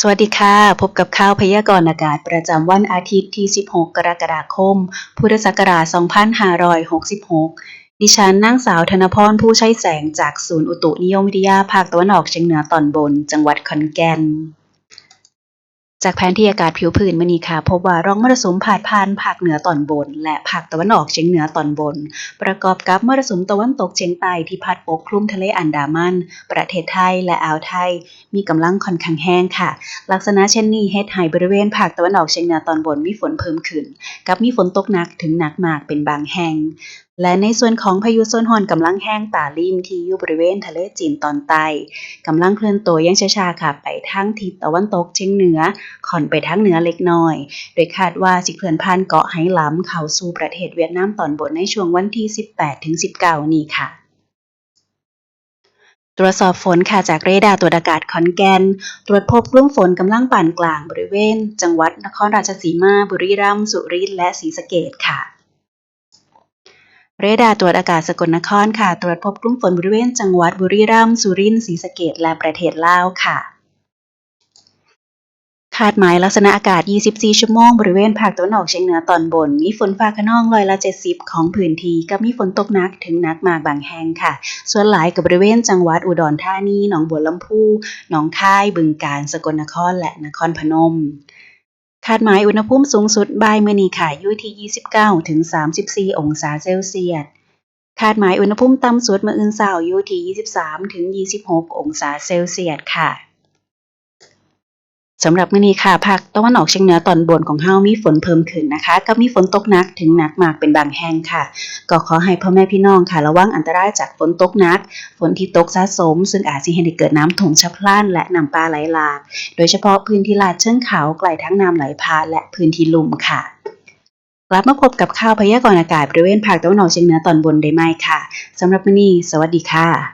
สวัสดีค่ะ พบกับข่าวพยากรณ์อากาศประจำวันอาทิตย์ที่ 16 กรกฎาคม พุทธศักราช 2566 ดิฉันนางสาวธนพรผู้ใช้แสงจากศูนย์อุตุนิยมวิทยาภาคตะวันออกเฉียงเหนือตอนบน จังหวัดขอนแก่น จากแผนที่อากาศผิวพื้นมื้อนี้ค่ะ พบว่าร่องมรสุมพาดผ่านภาคเหนือตอนบน และภาคตะวันออกเฉียงเหนือตอนบน ประกอบกับมรสุมตะวันตกเฉียงใต้ที่พัดปกคลุมทะเลอันดามัน ประเทศไทยและอ่าวไทย มีกำลังค่อนข้างแห้งค่ะ ลักษณะเช่นนี้เฮ็ดให้บริเวณภาคตะวันออกเฉียงเหนือตอนบนมีฝนเพิ่มขึ้น กับมีฝนตกหนักถึงหนักมากเป็นบางแห่งและในส่วนของพายุโซนฮอนกำลังแห้งตาลิมที่อยู่บริเวณทะเลจีนตอนใต้กำลังเคลื่อนตัวอยังช้าๆค่ะ ไปทางทิศตะวันตกเฉียงเหนือค่อนไปทางเหนือเล็กน้อย โดยคาดว่าสิเคลื่อนผ่านเกาะไหหลำเข้าสู่ประเทศเวียดนามตอนบนในช่วงวันที่ 18-19 นี้ค่ะตรวจสอบฝนค่ะจากเรดาร์ตรวจอากาศขอนแก่น ตรวจพบกลุ่มฝนกำลังปานกลางบริเวณ จังหวัดนครราชสีมา บุรีรัมย์ สุรินทร์และศรีสะเกษค่ะ เรดาร์ตรวจอากาศสกลนครค่ะ ตรวจพบกลุ่มฝนบริเวณจังหวัดบุรีรัมย์สุรินทร์ศรีสะเกษและประเทศลาวค่ะ คาดหมายลักษณะอากาศ 24 ชั่วโมง บริเวณภาคตะวันออกเฉียงเหนือตอนบน มีฝนฟ้าคะนองร้อยละ 70 ของพื้นที่กับมีฝนตกหนักถึงหนักมากบางแห่งค่ะ ส่วนหลายกับบริเวณจังหวัดอุดรธานี หนองบัวลำพู หนองคาย บึงกาฬ สกลนคร และนครพนม คาดหมายอุณหภูมิสูงสุดบ่ายมื้อนี้ค่ะอยู่ที่ 29 ถึง 34 องศาเซลเซียส คาดหมายอุณหภูมิต่ำสุดมื้ออื่นเช้าอยู่ที่ 23 ถึง 26 องศาเซลเซียสค่ะ สำหรับมื้อนี้ค่ะภาคตะวันออกเฉียงเหนือตอนบนของเฮามีฝนเพิ่มขึ้นนะคะกับมีฝนตกหนักถึงหนักมากเป็นบางแห่งค่ะ ก็ขอให้พ่อแม่พี่น้องค่ะ ระวังอันตรายจากฝนตกหนัก ฝนที่ตกสะสม ซึ่งอาจสิเฮ็ดให้เกิดน้ำท่วมฉับพลันและน้ำป่าไหลหลาก โดยเฉพาะพื้นที่ลาดเชิงเขาใกลทั้งน้ำไหลผ่าและพื้นที่ลุ่มค่ะกลับมาพบกับข่าวพยากรณ์อากาศบริเวณภาคตะวันออกเฉียงเหนือตอนบนได้ใหมค่ะสำหรับมื้อนี้สวัสดีค่ะ